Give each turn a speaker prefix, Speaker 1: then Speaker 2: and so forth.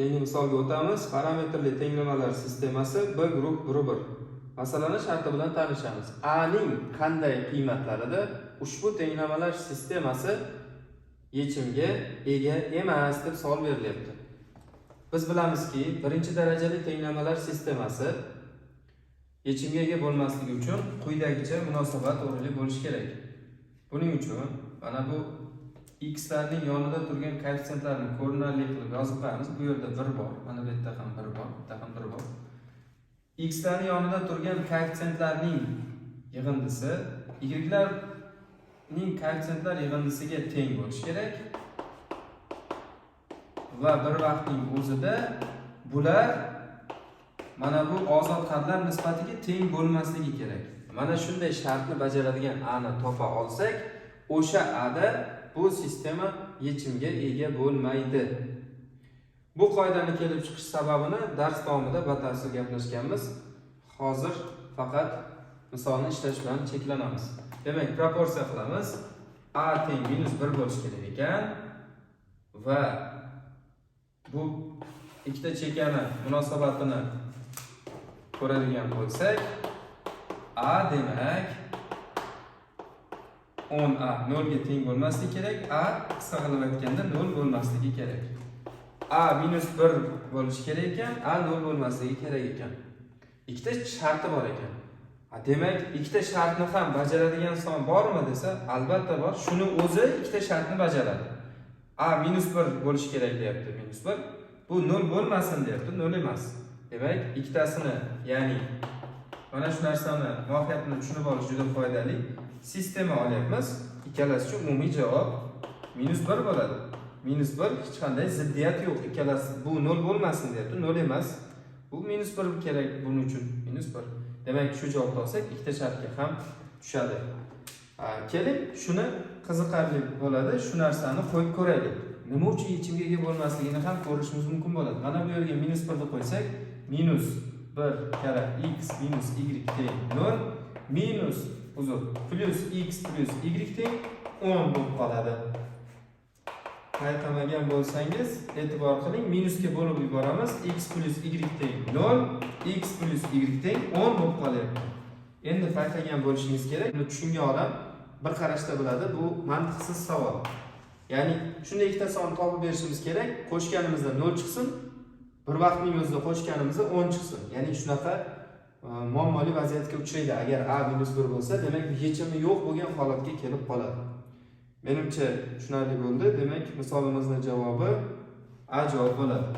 Speaker 1: keyingi misolga o'tamiz parametrli tenglamalar sistemasi b guruh bir bir masalani sharti bilan tanishamiz. A ning qanday qiymatlarida ushbu tenglamalar sistemasi yechimga ega emas deb savol berilyapti. Biz bilamizki birinchi darajali tenglamalar sistemasi yechimga ega bo'lmasligi uchun quyidagicha munosabat o'rinli bo'lishi kerak. Buning uchun mana bu x larning yonida turgan koeffitsiyentlarni ko'rinarli qilib yozib qo'yamiz bu yerda bir bor mana bu yerda ham bir bor bu yerda ham bir bor x larni yonida turgan koeffitsiyentlarning yig'indisi y larning koeffitsiyentlar yig'indisiga teng bo'lishi kerak. Va bir vaqtning o'zida bular mana bu ozod qadlar nisbatiga teng bo'lmasligi kerak. Mana shunday shartni bajaradigan ani topa olsak o'sha ada bu sistema yechimga ega bo'lmaydi. Bu qoidani kelib chiqish sababini dars davomida batafsil gaplashganmiz. Hozir faqat misolni ishlash bilan cheklanamiz. Demak proporsiya qilamiz. A teng minus bir bo'lishi kerak ekan va bu ikkita chekani munosabatini ko'radigan bo'lsak a demak 10 a 0 ga teng bo'lmasligi kerak a qisqa qilib aytganda 0 bo'lmasligi kerak. A minus 1 bo'lishi kerak ekan a 0 bo'lmasligi kerak ekan. Ikkita sharti bor ekan. Demak ikkita shartni ham bajaradigan son bormi desa albatta bor. Shuni o'zi ikkita shartni bajaradi. A minus 1 bo'lishi kerak deyapti minus 1 bu 0 bo'lmasin deyapti 0 emas. Demak ikkitasini ya'ni mana shu narsani mohiyatini tushunib olish juda foydali. Sistema olyapmiz. İkkalasi uchun umumiy javob minus bir bo'ladi. Minus bir hech qanday ziddiyat yo'q. İkkalasi bu nol bo'lmasin deyapti. Nol emas. Bu minus bir kerak buning uchun. Minus bir. Demak shu javobni olsak ikkita shartga ham tushadi. Ha, keling shuni qiziqarli bo'ladi. Shu narsani qo'yib ko'raylik. Nima uchun yechimga ega bo'lmasligini ham ko'rishimiz mumkin bo'ladi. Mana bu yerga minus birni qo'ysak minus bir karra x minus y teng nol minus uzr plyus x plyus y teng o'n bo'lib qoladi. Payqamagan bo'lsangiz e'tibor qiling minusga bo'lib yuboramiz x plyus y teng nol x plyus y teng o'n bo'lib qolyapti. Endi payqagan bo'lishingiz kerak. Buni tushungan odam bir qarashda biladi bu mantiqsiz savol. Ya'ni shunday ikkita sonni topib berishimiz kerak. Qo'shganimizda nol chiqsin bir vaqtning o'zida qo'shganimizda o'n chiqsin ya'ni shunaqa e, muammoli vaziyatga uchraydi. Agar a minus bir bo'lsa demak yechimi yo'q bo'lgan holatga kelib qoladi. Menimcha tushunarli bo'ldi. Demak misolimizni javobi a javob bo'ladi.